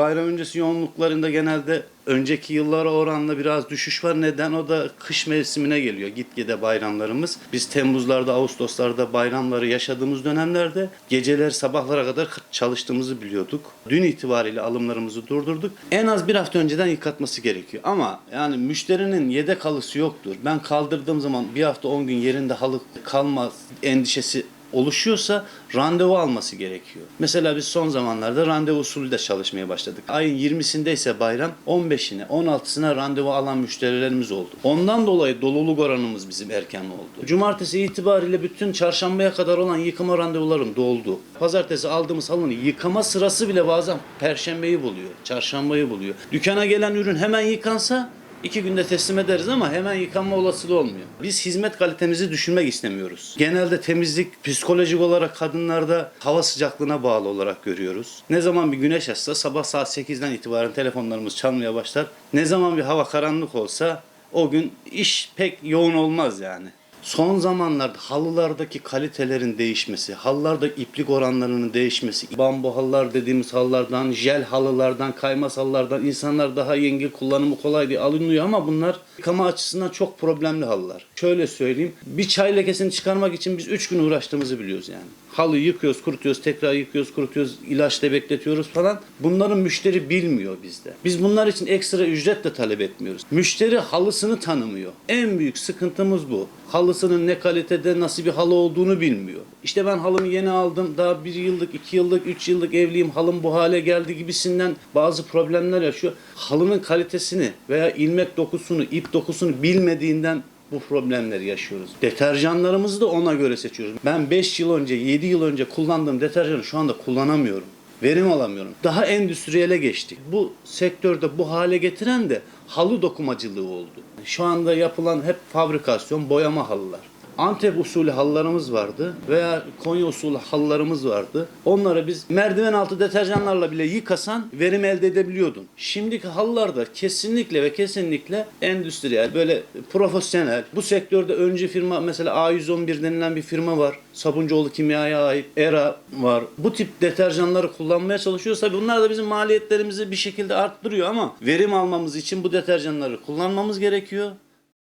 bayram öncesi yoğunluklarında genelde önceki yıllara oranla biraz düşüş var. Neden? O da kış mevsimine geliyor. Gitgide bayramlarımız. Biz Temmuzlarda, Ağustoslarda bayramları yaşadığımız dönemlerde geceler sabahlara kadar çalıştığımızı biliyorduk. Dün itibariyle alımlarımızı durdurduk. En az bir hafta önceden yıkatması gerekiyor. Ama yani müşterinin yedek halısı yoktur. Ben kaldırdığım zaman bir hafta 10 gün yerinde halı kalmaz endişesi oluşuyorsa randevu alması gerekiyor. Mesela biz son zamanlarda randevu usulü de çalışmaya başladık. Ayın 20'sinde ise bayram 15'ine 16'sına randevu alan müşterilerimiz oldu. Ondan dolayı doluluk oranımız bizim erken oldu. Cumartesi itibariyle bütün çarşambaya kadar olan yıkama randevularım doldu. Pazartesi aldığımız halının yıkama sırası bile bazen perşembeyi buluyor, çarşambayı buluyor. Dükkana gelen ürün hemen yıkansa İki günde teslim ederiz ama hemen yıkanma olasılığı olmuyor. Biz hizmet kalitemizi düşürmek istemiyoruz. Genelde temizlik psikolojik olarak kadınlarda hava sıcaklığına bağlı olarak görüyoruz. Ne zaman bir güneş açsa sabah saat 8'den itibaren telefonlarımız çalmaya başlar. Ne zaman bir hava karanlık olsa o gün iş pek yoğun olmaz yani. Son zamanlarda halılardaki kalitelerin değişmesi, halılarda iplik oranlarının değişmesi, bambu halılar dediğimiz halılardan, jel halılardan, kaymaz halılardan insanlar daha yengil kullanımı kolay diye alınıyor ama bunlar yıkama açısından çok problemli halılar. Şöyle söyleyeyim, bir çay lekesini çıkarmak için biz 3 gün uğraştığımızı biliyoruz yani. Halıyı yıkıyoruz, kurutuyoruz, tekrar yıkıyoruz, kurutuyoruz, ilaçla bekletiyoruz falan. Bunların müşteri bilmiyor bizde. Biz bunlar için ekstra ücret de talep etmiyoruz. Müşteri halısını tanımıyor. En büyük sıkıntımız bu. Halısının ne kalitede nasıl bir halı olduğunu bilmiyor. İşte ben halımı yeni aldım. Daha bir yıllık, iki yıllık, üç yıllık evliyim. Halım bu hale geldi gibisinden bazı problemler yaşıyor. Halının kalitesini veya ilmek dokusunu, ip dokusunu bilmediğinden bu problemleri yaşıyoruz. Deterjanlarımızı da ona göre seçiyoruz. Ben 5 yıl önce, 7 yıl önce kullandığım deterjanı şu anda kullanamıyorum. Verim alamıyorum. Daha endüstriyele geçtik. Bu sektörde bu hale getiren de halı dokumacılığı oldu. Şu anda yapılan hep fabrikasyon, boyama halılar. Antep usulü halılarımız vardı veya Konya usulü halılarımız vardı. Onları biz merdiven altı deterjanlarla bile yıkasan verim elde edebiliyordun. Şimdiki halılarda kesinlikle ve kesinlikle endüstriyel, böyle profesyonel. Bu sektörde öncü firma mesela A111 denilen bir firma var. Sabuncuoğlu Kimya'ya ait ERA var. Bu tip deterjanları kullanmaya çalışıyoruz. Bunlar da bizim maliyetlerimizi bir şekilde arttırıyor ama verim almamız için bu deterjanları kullanmamız gerekiyor.